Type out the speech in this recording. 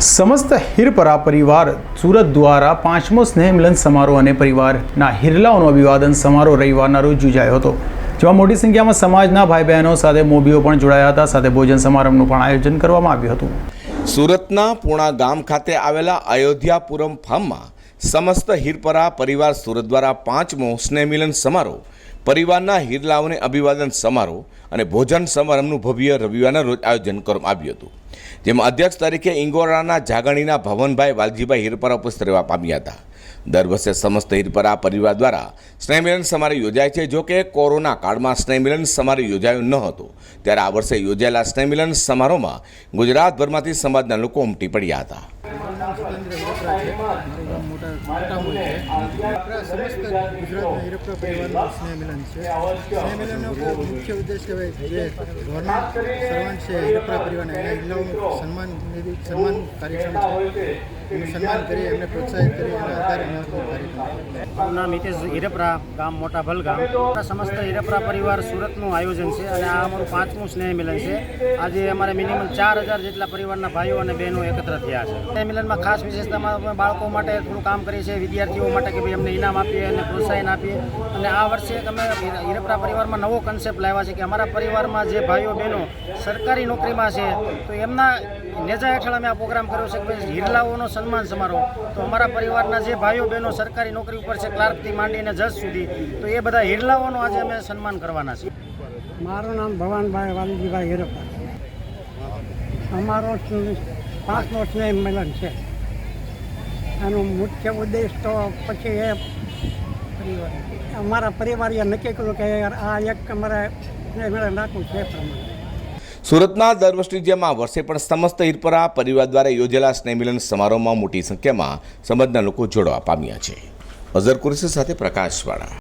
સમસ્ત હિરપરા પરિવાર સુરત દ્વારા પાંચમો સ્નેહ મિલન સમારોહ અને પરિવારના હિરલાઓનો અભિવાદન સમારોહ રવિવારના રોજ યોજાયો હતો. જેમાં મોટી સંખ્યામાં સમાજના ભાઈ બહેનો સાથે મોભીઓ પણ જોડાયા હતા. સાથે ભોજન સમારંભનું પણ આયોજન કરવામાં આવ્યું હતું. સુરતના પૂણા ગામ ખાતે આવેલા અયોધ્યાપુરમ ફાર્મમાં સમસ્ત હિરપરા પરિવાર સુરત દ્વારા પાંચમો સ્નેહમિલન સમારોહ પરિવારના હિરલાઓને અભિવાદન સમારોહ અને ભોજન સમારંભનું ભવ્ય રવિવારના રોજ આયોજન કરવામાં આવ્યું હતું. જેમાં અધ્યક્ષ તરીકે ઇંગોરાના જાગણીના ભવનભાઈ વાલજીભાઈ હિરપરા ઉપસ્થિત રહેવા પામ્યા હતા. દર વર્ષે સમસ્ત હિરપરા પરિવાર દ્વારા સ્નેહમિલન સમારોહ યોજાય છે. જો કે કોરોના કાળમાં સ્નેહમિલન સમારોહ યોજાયો ન હતો. ત્યારે આ વર્ષે યોજાયેલા સ્નેહમિલન સમારોહમાં ગુજરાતભરમાંથી સમાજના લોકો ઉમટી પડ્યા હતા. આપણા સમસ્ત ગુજરાતના હિરપરા પરિવારનું સ્નેહ છે સ્નેહ મિલનનો મુખ્ય ઉદ્દેશ કહેવાય જે ગવર્મેન્ટ સર્વન્ટ છે હિરપરા પરિવારને એના સન્માન સન્માન કાર્યક્રમ છે. એનું મારું નામ હિતેશ હિરપરા, ગામ મોટા ભલગામ. સમસ્ત હિરપરા પરિવાર સુરતનું આયોજન છે અને આ અમારું પાંચમું સ્નેહ મિલન છે. આજે અમારે મિનિમમ ચાર હજાર જેટલા પરિવારના ભાઈઓ અને બહેનો એકત્ર થયા છે. સ્નેહ મિલનમાં ખાસ વિશેષતામાં અમે બાળકો માટે થોડું કામ કરીએ છીએ, વિદ્યાર્થીઓ માટે કે ભાઈ અમને ઇનામ આપીએ અને પ્રોત્સાહન આપીએ. અને આ વર્ષે અમે હિરપરા પરિવારમાં નવો કન્સેપ્ટ લાવ્યા છે કે અમારા પરિવારમાં જે ભાઈઓ બહેનો સરકારી નોકરીમાં છે, તો એમના નેજા હેઠળ અમે આ પ્રોગ્રામ કર્યો છે કે હિરલાઓનો સન્માન સમારોહ. તો અમારા પરિવારના જે ભાઈઓ બહેનો સરકારી નોકરી ઉપર છે, ક્લાર્કથી માંડીને જજ સુધી, તો એ બધા હિરલાઓનો આજે અમે સન્માન કરવાના છીએ. મારું નામ ભવાનભાઈ વાલજીભાઈ હિરપા અમારો પાંચનો સ્નેહ મિલન છે. આનો મુખ્ય ઉદ્દેશ તો પછી એ અમારા પરિવારે નક્કી કર્યું કે આ એક અમારે સ્નેહ મિલન રાખવું છે પ્રમાણે. સુરતના દર વર્ષની જેમ વર્ષે પણ સમસ્ત હિરપરા પરિવાર દ્વારા યોજેલા સ્નેહમિલન સમારોહમાં મોટી સંખ્યામાં સમાજના લોકો જોડવા પામ્યા છે. અઝર કુરેશી સાથે પ્રકાશવાળા.